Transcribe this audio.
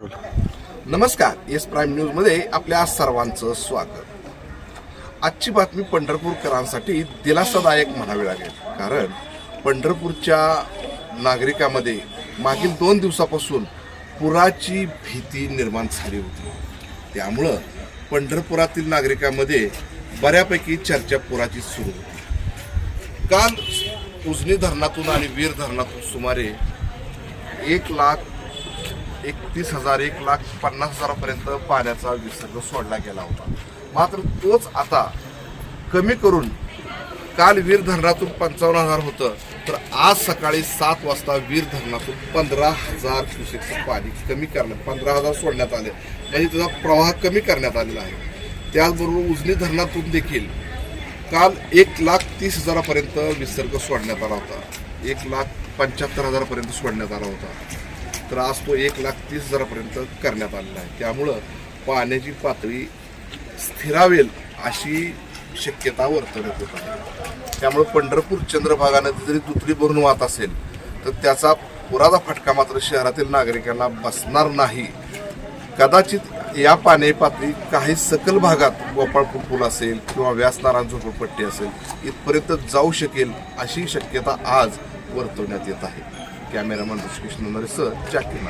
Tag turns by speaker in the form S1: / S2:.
S1: नमस्कार yes prime न्यूजमध्ये आपल्या सर्वांचं स्वागत. आजची बातमी पंढरपूरकरांसाठी दिलासादायक म्हणावी लागेल. कारण पंढरपूरच्या नागरिकांमध्ये मागील दोन दिवसापासून पुराची भीती निर्माण झाली होती. त्यामुळं पंढरपुरातील नागरिकांमध्ये बऱ्यापैकी चर्चा पुराची सुरू होती. काल उजनी धरणातून आणि वीर धरणातून सुमारे एक लाख एकतीस हजार एक लाख पन्नास हजारापर्यंत पाण्याचा विसर्ग सोडला गेला होता. मात्र तोच आता कमी करून काल वीर धरणातून पंचावन्न हजार होतं. तर आज सकाळी सात वाजता वीर धरणातून पंधरा हजार क्युसेकचं पाणी कमी करण्यात पंधरा हजार सोडण्यात आले. म्हणजे त्याचा प्रवाह कमी करण्यात आलेला आहे. त्याचबरोबर उजनी धरणातून देखील काल एक लाख तीस हजारापर्यंत विसर्ग सोडण्यात आला होता. एक लाख पंच्याहत्तर हजारापर्यंत सोडण्यात आला होता. तर आज तो एक लाख तीस हजारापर्यंत करण्यात आलेला आहे. त्यामुळं पाण्याची पातळी स्थिरावेल अशी शक्यता वर्तवण्यात येत आहे. त्यामुळं पंढरपूर चंद्रभागा नदी जरी दुथडी भरून वाहत असेल तर त्याचा पुराचा फटका मात्र शहरातील नागरिकांना बसणार नाही. कदाचित या पाणी पातळी काही सकल भागात गोपाळपूर पूल असेल किंवा व्यासनारायण झोपडपट्टी असेल इथपर्यंत जाऊ शकेल अशी शक्यता आज वर्तवण्यात येत आहे. कॅमेरामन ऋषिकेश नरेसर जाकीर